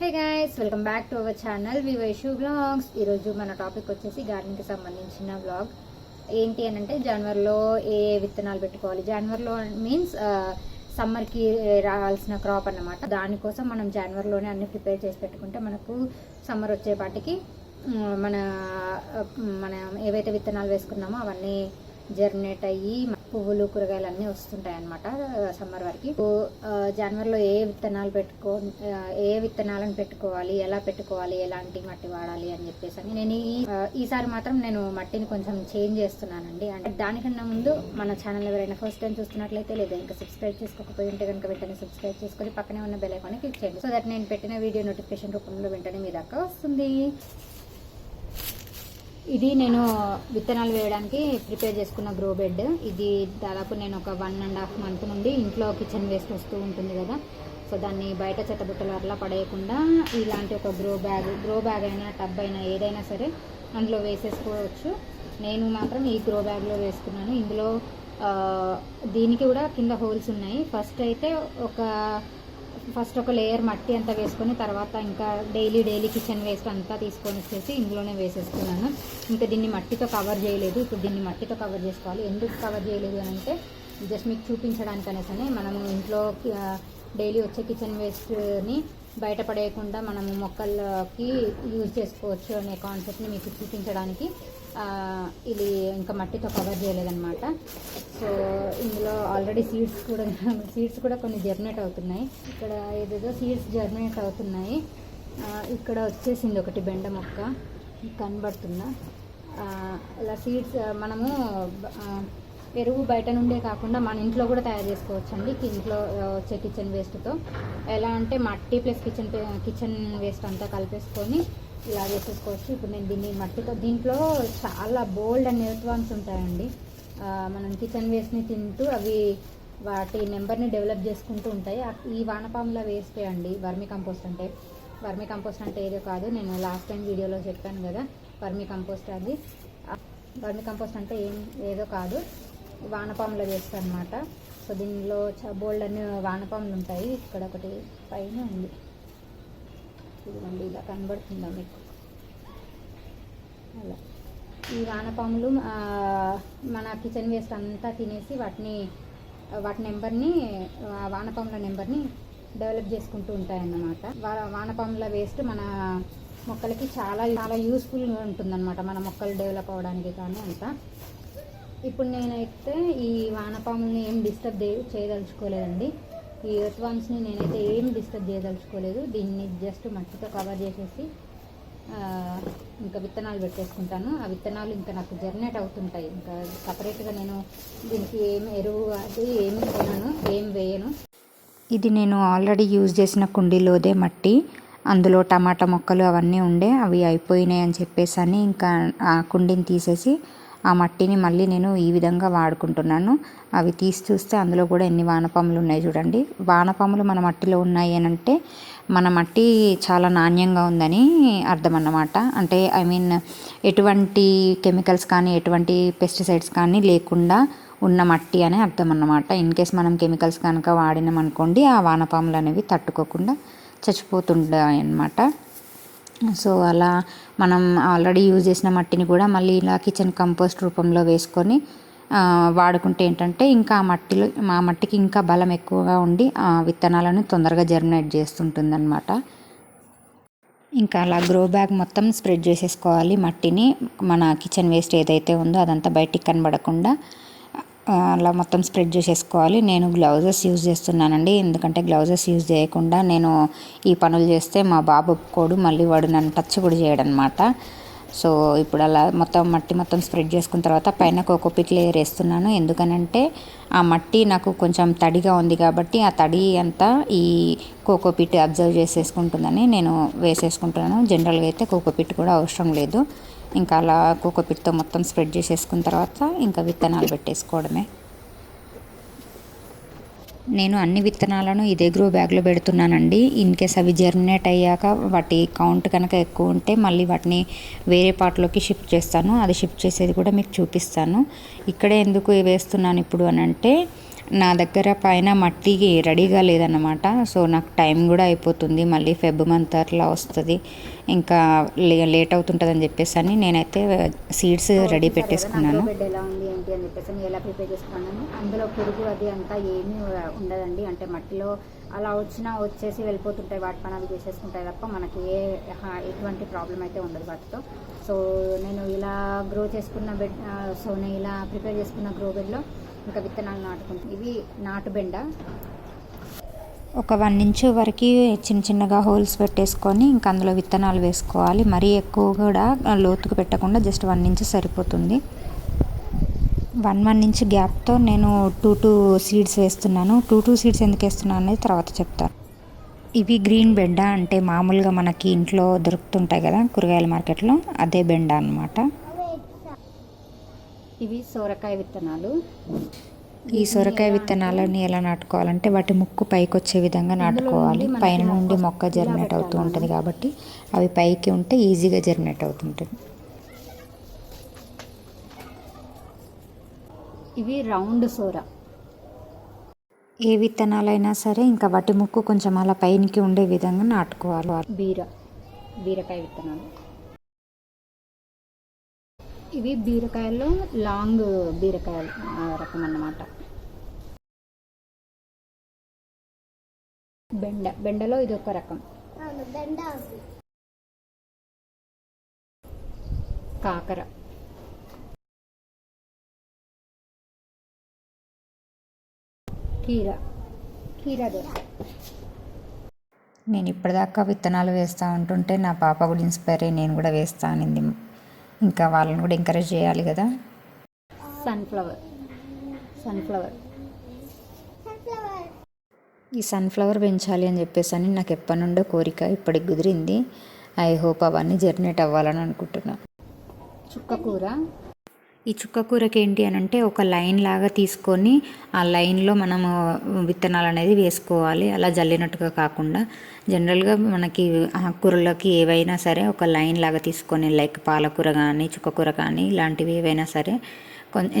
Hey guys welcome back to our channel we Vaishu blogs ఈరోజు మన topic వచ్చేసి గార్డెన్కి సంబంధించిన బ్లాగ్ ఏంటి అని అంటే జనవరిలో ఏ ఏ విత్తనాలు పెట్టుకోవాలి? జనవరిలో మీన్స్ సమ్మర్కి రావాల్సిన క్రాప్ అన్నమాట. దానికోసం మనం జనవరిలోనే అన్ని ప్రిపేర్ చేసి పెట్టుకుంటే మనకు సమ్మర్ వచ్చేపాటికి మన మనం ఏవైతే విత్తనాలు వేసుకున్నామో అవన్నీ జర్మినేట్ అయ్యి పువ్వులు కూరగాయలు అన్నీ వస్తుంటాయి అనమాట సమ్మర్ వరకు. సో, జనవరిలో ఏ విత్తనాలు పెట్టుకో ఏ విత్తనాలను పెట్టుకోవాలి ఎలా పెట్టుకోవాలి ఎలాంటి మట్టి వాడాలి అని చెప్పేసి అని నేను ఈ ఈసారి మాత్రం నేను మట్టిని కొంచెం చేంజ్ చేస్తున్నానండి. అంటే దానికన్నా ముందు మన ఛానల్ ఎవరైనా ఫస్ట్ టైం చూస్తున్నట్లయితే లేదా ఇంకా సబ్స్క్రైబ్ చేసుకోకపోయి ఉంటే కనుక వెంటనే సబ్స్క్రైబ్ చేసుకొని పక్కనే ఉన్న బెల్ ఐకాన్ క్లిక్ చేయండి. సో దట్ నేను పెట్టిన వీడియో నోటిఫికేషన్ రూపంలో వెంటనే మీ దాకా వస్తుంది. ఇది నేను విత్తనాలు వేయడానికి ప్రిపేర్ చేసుకున్న గ్రో బెడ్. ఇది దాదాపు నేను ఒక వన్ అండ్ హాఫ్ మంత్ నుండి ఇంట్లో కిచెన్ వేస్ట్ వస్తూ ఉంటుంది కదా. సో దాన్ని బయట చెత్తబుట్టలు అట్లా పడేయకుండా ఇలాంటి ఒక గ్రో బ్యాగ్ గ్రో బ్యాగ్ అయినా టబ్ అయినా ఏదైనా సరే అందులో వేసేసుకోవచ్చు. నేను మాత్రం ఈ గ్రో బ్యాగ్లో వేసుకున్నాను. ఇందులో దీనికి కూడా కింద హోల్స్ ఉన్నాయి. ఫస్ట్ అయితే ఒక ఫస్ట్ ఒక లేయర్ మట్టి అంతా వేసుకొని తర్వాత ఇంకా డైలీ డైలీ కిచెన్ వేస్ట్ అంతా తీసుకొని వచ్చేసి ఇందులోనే వేసేసుకున్నాను. ఇంకా దీన్ని మట్టితో కవర్ చేయలేదు. ఇప్పుడు దీన్ని మట్టితో కవర్ చేసుకోవాలి. ఎందుకు కవర్ చేయలేదు అని అంటే జస్ట్ మీకు చూపించడానికి అనేసని మనము ఇంట్లో డైలీ వచ్చే కిచెన్ వేస్ట్ని బయటపడేయకుండా మనము మొక్కలకి యూజ్ చేసుకోవచ్చు అనే కాన్సెప్ట్ని మీకు చూపించడానికి ఇది ఇంకా మట్టితో కవర్ చేయలేదన్నమాట. సో ఇందులో ఆల్రెడీ సీడ్స్ కూడా సీడ్స్ కూడా కొన్ని జర్మినేట్ అవుతున్నాయి. ఇక్కడ ఏదేదో సీడ్స్ జర్మినేట్ అవుతున్నాయి. ఇక్కడ వచ్చేసింది ఒకటి బెండ మొక్క. మీకు కనబడుతుందా ఇలా సీడ్స్ మనము ఎరువు బయట నుండే కాకుండా మన ఇంట్లో కూడా తయారు చేసుకోవచ్చు అండి ఇంట్లో వచ్చే కిచెన్ వేస్ట్తో ఎలా అంటే మట్టి ప్లస్ కిచెన్ కిచెన్ వేస్ట్ అంతా కలిపేసుకొని ఇలా వేసేసుకోవచ్చు. ఇప్పుడు నేను దీన్ని మట్టితో దీంట్లో చాలా బోల్డ్ అండ్ న్యూట్రాన్స్ ఉంటాయండి. మనం కిచెన్ వేస్ట్ని తింటూ అవి వాటి నెంబర్ని డెవలప్ చేసుకుంటూ ఉంటాయి. ఈ వానపాముల వేస్టే అండి? వర్మి కంపోస్ట్ అంటే. వర్మి కంపోస్ట్ అంటే ఏదో కాదు. నేను లాస్ట్ టైం వీడియోలో చెప్పాను కదా వర్మి కంపోస్ట్ అది. వర్మి కంపోస్ట్ అంటే ఏం ఏదో కాదు. వానపాముల వేస్ట్ అనమాట సో దీనిలో చ- బోల్డ్ అన్ని వానపాములు ఉంటాయి. ఇక్కడ ఒకటి పైన ఉంది. చూడండి ఇలా కనబడుతుందా మీకు? అలా. ఈ వానపాములు మన కిచెన్ వేస్ట్ అంతా తినేసి వాటిని వాటి నెంబర్ని వానపాముల నెంబర్ని డెవలప్ చేసుకుంటూ ఉంటాయన్నమాట. వానపాముల వేస్ట్ మన మొక్కలకి చాలా చాలా యూస్ఫుల్గా ఉంటుందన్నమాట. మన మొక్కలు డెవలప్ అవ్వడానికి కానీ అంతా. ఇప్పుడు నేనైతే ఈ వానపాముల్ని ఏం డిస్టర్బ్ చేయదలుచుకోలేదండి. ఈ ఎర్త్వాన్స్ని నేనైతే ఏం డిస్టర్బ్ చేయదలుచుకోలేదు. దీన్ని జస్ట్ మట్టితో కవర్ చేసేసి ఇంకా విత్తనాలు పెట్టేసుకుంటాను. ఆ విత్తనాలు ఇంకా నాకు జర్నేట్ అవుతుంటాయి. ఇంకా సపరేట్గా నేను దీనికి ఏం ఎరువు అది ఏమి కొనను ఏం వేయను. ఇది నేను ఆల్రెడీ యూజ్ చేసిన కుండీలోదే మట్టి. అందులో టమాటా మొక్కలు అవన్నీ ఉండే అవి అయిపోయినాయి అని చెప్పేసి అని ఇంకా ఆ కుండీని తీసేసి ఆ మట్టిని మళ్ళీ నేను ఈ విధంగా వాడుకుంటున్నాను. అవి తీసి చూస్తే అందులో కూడా ఎన్ని వానపాములు ఉన్నాయి చూడండి. వానపాములు మన మట్టిలో ఉన్నాయి అని అంటే మన మట్టి చాలా నాణ్యంగా ఉందని అర్థం అన్నమాట అంటే ఐ మీన్ ఎటువంటి కెమికల్స్ కానీ ఎటువంటి పెస్టిసైడ్స్ కానీ లేకుండా ఉన్న మట్టి అని అర్థం అన్నమాట ఇన్ కేస్ మనం కెమికల్స్ కనుక వాడినాం అనుకోండి ఆ వానపాములు అనేవి తట్టుకోకుండా చచ్చిపోతుంటాయి అన్నమాట సో అలా మనం ఆల్రెడీ యూజ్ చేసిన మట్టిని కూడా మళ్ళీ ఇలా కిచెన్ కంపోస్ట్ రూపంలో వేసుకొని వాడుకుంటే ఏంటంటే ఇంకా ఆ మట్టిలో మా మట్టికి ఇంకా బలం ఎక్కువగా ఉండి ఆ విత్తనాలను తొందరగా జర్మినేట్ చేస్తుంటుందన్నమాట. ఇంకా అలా గ్రో బ్యాగ్ మొత్తం స్ప్రెడ్ చేసేసుకోవాలి మట్టిని. మన కిచెన్ వేస్ట్ ఏదైతే ఉందో అదంతా బయటికి కనబడకుండా అలా మొత్తం స్ప్రెడ్ చేసేసుకోవాలి. నేను గ్లౌజెస్ యూజ్ చేస్తున్నానండి. ఎందుకంటే గ్లౌజెస్ యూజ్ చేయకుండా నేను ఈ పనులు చేస్తే మా బాబు ఒప్పుకోడు. మళ్ళీ వాడు నన్ను టచ్ కూడా చేయడనమాట సో ఇప్పుడు అలా మొత్తం మట్టి మొత్తం స్ప్రెడ్ చేసుకున్న తర్వాత పైన కోకోపిట్ లేయర్ వేస్తున్నాను. ఎందుకనంటే ఆ మట్టి నాకు కొంచెం తడిగా ఉంది కాబట్టి ఆ తడి అంతా ఈ కోకోపిట్ అబ్జర్వ్ చేసేసుకుంటుందని నేను వేసేసుకుంటున్నాను. జనరల్గా అయితే కోకోపిట్ కూడా అవసరం లేదు. ఇంకా అలా కోకోపిట్తో మొత్తం స్ప్రెడ్ చేసేసుకున్న తర్వాత ఇంకా విత్తనాలు పెట్టేసుకోవడమే. నేను అన్ని విత్తనాలను ఇదే గ్రో బ్యాగ్లో పెడుతున్నానండి. ఇన్ కేస్ అవి జర్మినేట్ అయ్యాక వాటి కౌంట్ కనుక ఎక్కువ ఉంటే మళ్ళీ వాటిని వేరే పార్ట్లోకి షిఫ్ట్ చేస్తాను. అది షిఫ్ట్ చేసేది కూడా మీకు చూపిస్తాను. ఇక్కడే ఎందుకు వేస్తున్నాను ఇప్పుడు అని అంటే నా దగ్గర పైన మట్టి రెడీగా లేదన్నమాట. సో నాకు టైం కూడా అయిపోతుంది. మళ్ళీ ఫెబ్ మంత్ అట్లా వస్తుంది. ఇంకా లే లేట్ అవుతుంటుందని చెప్పేసి అని నేనైతే సీడ్స్ రెడీ పెట్టేసుకున్నాను. ఎలా ఉంది ఏంటి అని చెప్పేసి ఎలా ప్రిపేర్ చేసుకున్నాను. అందులో పురుగు అది అంతా ఏమీ ఉండదండి. అంటే మట్టిలో అలా వచ్చినా వచ్చేసి వెళ్ళిపోతుంటాయి. వాటి పని అవి చేసేసుకుంటాయి తప్ప మనకి ఏ ఎటువంటి ప్రాబ్లం అయితే ఉండదు వాటితో. సో నేను ఇలా గ్రో చేసుకున్న బెడ్ సో నేను ఇలా ప్రిపేర్ చేసుకున్న గ్రో బెడ్లో ఇంకా విత్తనాలు నాటుకుంటాం. ఇవి నాటు బెండ ఒక వన్ ఇంచ్ వరకు చిన్న చిన్నగా హోల్స్ పెట్టేసుకొని ఇంకా అందులో విత్తనాలు వేసుకోవాలి. మరీ ఎక్కువ కూడా లోతుకు పెట్టకుండా జస్ట్ వన్ ఇంచ్ సరిపోతుంది. వన్ వన్ ఇంచ్ గ్యాప్తో నేను టూ టూ సీడ్స్ వేస్తున్నాను. టూ టూ సీడ్స్ ఎందుకు వేస్తున్నాను అనేది తర్వాత చెప్తాను. ఇవి గ్రీన్ బెండ అంటే మామూలుగా మనకి ఇంట్లో దొరుకుతుంటాయి కదా కూరగాయల మార్కెట్లో అదే బెండ అనమాట ఇవి సోరకాయ విత్తనాలు. ఈ సొరకాయ విత్తనాలని ఎలా నాటుకోవాలంటే వాటి ముక్కు పైకి వచ్చే విధంగా నాటుకోవాలి. పైన నుండి మొక్క జర్మినేట్ అవుతూ ఉంటుంది కాబట్టి అవి పైకి ఉంటే ఈజీగా జర్మినేట్ అవుతుంటుంది. ఇవి రౌండ్ సోర. ఏ విత్తనాలైనా సరే ఇంకా వాటి ముక్కు కొంచెం అలా పైనకి ఉండే విధంగా నాటుకోవాలి. బీర బీరకాయ విత్తనాలు. ఇవి బీరకాయల్లో లాంగ్ బీరకాయలు ఆ రకం అన్నమాట. బెండ బెండలో ఇది ఒక రకం. కాకర. కీర. కీర దోస నేను ఇప్పటిదాకా విత్తనాలు వేస్తూ ఉంటుంటే నా పాప కూడా ఇన్స్పైర్ అయ్యి నేను కూడా వేస్తా అనింది. ఇంకా వాళ్ళని కూడా ఎంకరేజ్ చేయాలి కదా. సన్ఫ్లవర్ సన్ఫ్లవర్ ఈ సన్ఫ్లవర్ పెంచాలి అని చెప్పేసి అని నాకు ఎప్పటి నుండో కోరిక ఇప్పటికి కుదిరింది. ఐ హోప్ అవన్నీ జర్నేట్ అవ్వాలని అనుకుంటున్నా. చుక్కకూర ఈ చుక్క కూరకి ఏంటి అని అంటే ఒక లైన్ లాగా తీసుకొని ఆ లైన్లో మనము విత్తనాలు అనేది వేసుకోవాలి. అలా జల్లినట్టుగా కాకుండా జనరల్గా మనకి ఆకుకూరలకి ఏవైనా సరే ఒక లైన్ లాగా తీసుకొని లైక్ పాలకూర కానీ చుక్కకూర కానీ ఇలాంటివి ఏవైనా సరే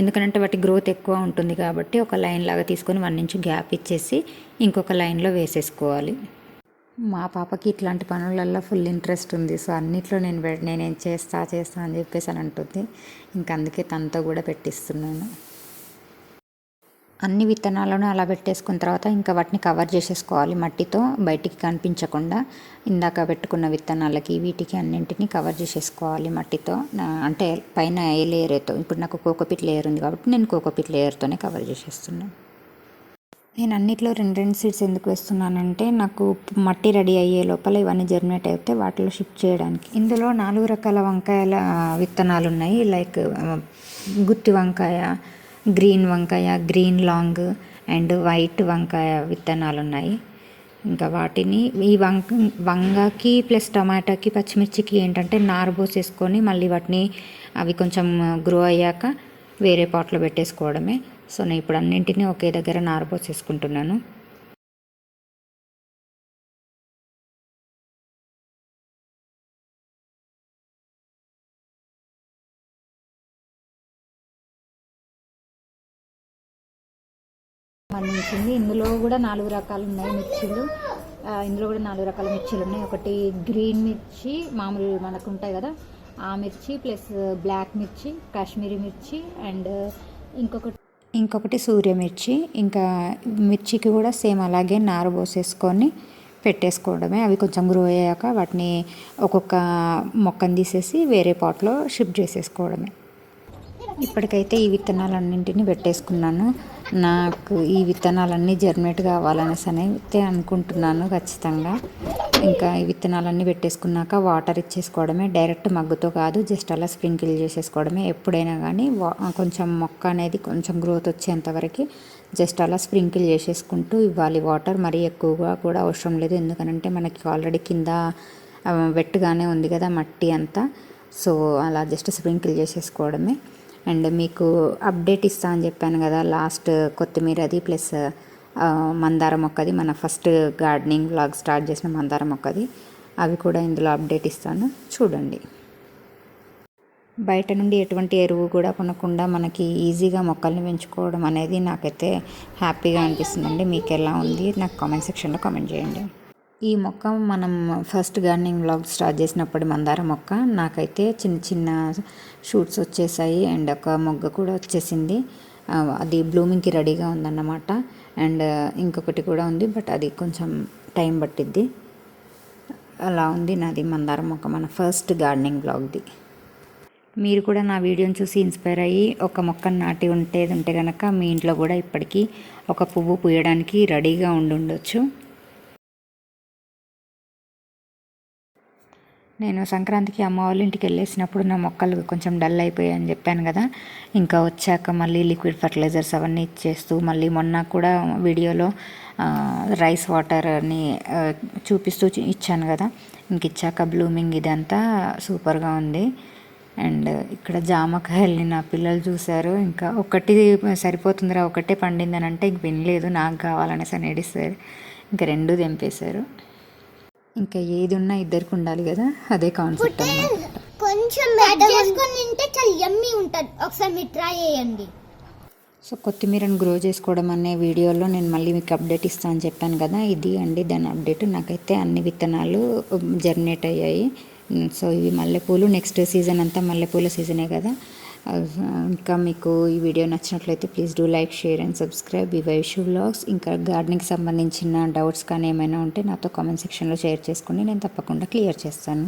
ఎందుకంటే వాటి గ్రోత్ ఎక్కువ ఉంటుంది కాబట్టి ఒక లైన్ లాగా తీసుకొని వన్ ఇంచు గ్యాప్ ఇచ్చేసి ఇంకొక లైన్లో వేసేసుకోవాలి. మా పాపకి ఇట్లాంటి పనులల్లో ఫుల్ ఇంట్రెస్ట్ ఉంది. సో అన్నిట్లో నేను పె- నేనేం చేస్తా చేస్తా అని చెప్పేసి అని అంటుంది. ఇంక అందుకే తనతో కూడా పెట్టిస్తున్నాను. అన్ని విత్తనాలను అలా పెట్టేసుకున్న తర్వాత ఇంకా వాటిని కవర్ చేసేసుకోవాలి. మట్టితో బయటికి కనిపించకుండా ఇందాక పెట్టుకున్న విత్తనాలకి వీటికి అన్నింటినీ కవర్ చేసేసుకోవాలి మట్టితో. అంటే పైన ఏ లేయర్తో ఇప్పుడు నాకు కోకోపిట్ లేయర్ ఉంది కాబట్టి నేను కోకోపిట్ లేయర్తోనే కవర్ చేసేస్తున్నాను. నేను అన్నిట్లో రెండు రెండు సీడ్స్ ఎందుకు వేస్తున్నానంటే నాకు మట్టి రెడీ అయ్యే లోపల ఇవన్నీ జర్మినేట్ అయితే వాటిలో షిఫ్ట్ చేయడానికి. ఇందులో నాలుగు రకాల వంకాయల విత్తనాలు ఉన్నాయి లైక్ గుత్తి వంకాయ గ్రీన్ వంకాయ గ్రీన్ లాంగ్ అండ్ వైట్ వంకాయ విత్తనాలు ఉన్నాయి ఇంకా వాటిని ఈ వంక వంగకి ప్లస్ టమాటాకి పచ్చిమిర్చికి ఏంటంటే నారు పోసేసుకొని మళ్ళీ వాటిని అవి కొంచెం గ్రో అయ్యాక వేరే పాట్లో పెట్టేసుకోవడమే. సో నేను ఇప్పుడు అన్నింటినీ ఒకే దగ్గర నారు పోసేసుకుంటున్నాను ఇందులో కూడా నాలుగు రకాలు ఉన్నాయి మిర్చీలు. ఇందులో కూడా నాలుగు రకాల మిర్చీలు ఉన్నాయి. ఒకటి గ్రీన్ మిర్చి మామూలు మనకు ఉంటాయి కదా ఆ మిర్చి ప్లస్ బ్లాక్ మిర్చి కాశ్మీరీ మిర్చి అండ్ ఇంకొకటి ఇంకొకటి సూర్యమిర్చి. ఇంకా మిర్చికి కూడా సేమ్ అలాగే నారు పోసేసుకొని పెట్టేసుకోవడమే. అవి కొంచెం గ్రో అయ్యాక వాటిని ఒక్కొక్క మొక్కను తీసేసి వేరే పాట్లో షిఫ్ట్ చేసేసుకోవడమే. ఇప్పటికైతే ఈ విత్తనాలన్నింటినీ పెట్టేసుకున్నాను. నాకు ఈ విత్తనాలన్నీ జర్మినేట్ కావాలనేసి అయితే అనుకుంటున్నాను ఖచ్చితంగా. ఇంకా ఈ విత్తనాలన్నీ పెట్టేసుకున్నాక వాటర్ ఇచ్చేసుకోవడమే డైరెక్ట్ మగ్గుతో కాదు జస్ట్ అలా స్ప్రింకిల్ చేసేసుకోవడమే. ఎప్పుడైనా కానీ కొంచెం మొక్క అనేది కొంచెం గ్రోత్ వచ్చేంతవరకు జస్ట్ అలా స్ప్రింకిల్ చేసేసుకుంటూ ఇవ్వాలి. వాటర్ మరీ ఎక్కువగా కూడా అవసరం లేదు. ఎందుకనంటే మనకి ఆల్రెడీ కింద వెట్టుగానే ఉంది కదా మట్టి అంతా. సో అలా జస్ట్ స్ప్రింకిల్ చేసేసుకోవడమే. అండ్ మీకు అప్డేట్ ఇస్తా అని చెప్పాను కదా లాస్ట్ కొత్తిమీర అది ప్లస్ మందార మొక్కది మన ఫస్ట్ గార్డెనింగ్ వ్లాగ్ స్టార్ట్ చేసిన మందార మొక్కది అవి కూడా ఇందులో అప్డేట్ ఇస్తాను. చూడండి. బయట నుండి ఎటువంటి ఎరువు కూడా కొనకుండా మనకి ఈజీగా మొక్కల్ని పెంచుకోవడం అనేది నాకైతే హ్యాపీగా అనిపిస్తుందండి. మీకు ఎలా ఉంది? నాకు కామెంట్ సెక్షన్లో కామెంట్ చేయండి. ఈ మొక్క మనం ఫస్ట్ గార్డెనింగ్ బ్లాగ్ స్టార్ట్ చేసినప్పుడు మందార మొక్క నాకైతే చిన్న చిన్న షూట్స్ వచ్చేసాయి అండ్ ఒక మొగ్గ కూడా వచ్చేసింది. అది బ్లూమింగ్కి రెడీగా ఉందన్నమాట. అండ్ ఇంకొకటి కూడా ఉంది బట్ అది కొంచెం టైం పట్టిద్ది. అలా ఉంది నాది మందార మొక్క మన ఫస్ట్ గార్డెనింగ్ బ్లాగ్ది. మీరు కూడా నా వీడియోని చూసి ఇన్స్పైర్ అయ్యి ఒక మొక్కను నాటి ఉంటే ఉంటే కనుక మీ ఇంట్లో కూడా ఇప్పటికీ ఒక పువ్వు పూయడానికి రెడీగా ఉండి నేను సంక్రాంతికి అమ్మ వాళ్ళ ఇంటికి వెళ్ళేసినప్పుడు నా మొక్కలు కొంచెం డల్ అయిపోయాయి అని చెప్పాను కదా. ఇంకా వచ్చాక మళ్ళీ లిక్విడ్ ఫర్టిలైజర్స్ అవన్నీ ఇచ్చేస్తూ మళ్ళీ మొన్న కూడా వీడియోలో రైస్ వాటర్ అని చూపిస్తూ ఇచ్చాను కదా. ఇంక ఇచ్చాక బ్లూమింగ్ ఇదంతా సూపర్గా ఉంది. అండ్ ఇక్కడ జామకాయల్ని నా పిల్లలు చూశారు. ఇంకా ఒకటి సరిపోతుందిరా ఒకటే పండిందని అంటే ఇంక వినలేదు. నాకు కావాలనేసి అని ఏడిస్తారు. ఇంక రెండు తెంపేశారు. ఇంకా ఏది ఉన్నా ఇద్దరికి ఉండాలి కదా అదే కాన్సెప్ట్ కొంచెం చేసుకొని తింటే చాలా యమ్మీ ఉంటుంది. ఒకసారి మీరు ట్రై చేయండి. సో కొత్తిమీరను గ్రో చేసుకోవడం అనే వీడియోలో నేను మళ్ళీ మీకు అప్డేట్ ఇస్తాను అని చెప్పాను కదా ఇది అండి. దాని అప్డేట్ నాకైతే అన్ని విత్తనాలు జర్నేట్ అయ్యాయి. ఉమ్, సో ఇవి మల్లెపూలు నెక్స్ట్ సీజన్ అంతా మల్లెపూల సీజనే కదా. ఇంకా um, మీకు ఈ వీడియో నచ్చినట్లయితే please do like share and subscribe ఈ వైషు వ్లాగ్స్ ఇంకా గార్డెనింగ్కి సంబంధించిన డౌట్స్ కానీ ఏమైనా ఉంటే నాతో కామెంట్ సెక్షన్లో షేర్ చేసుకుని నేను తప్పకుండా క్లియర్ చేస్తాను.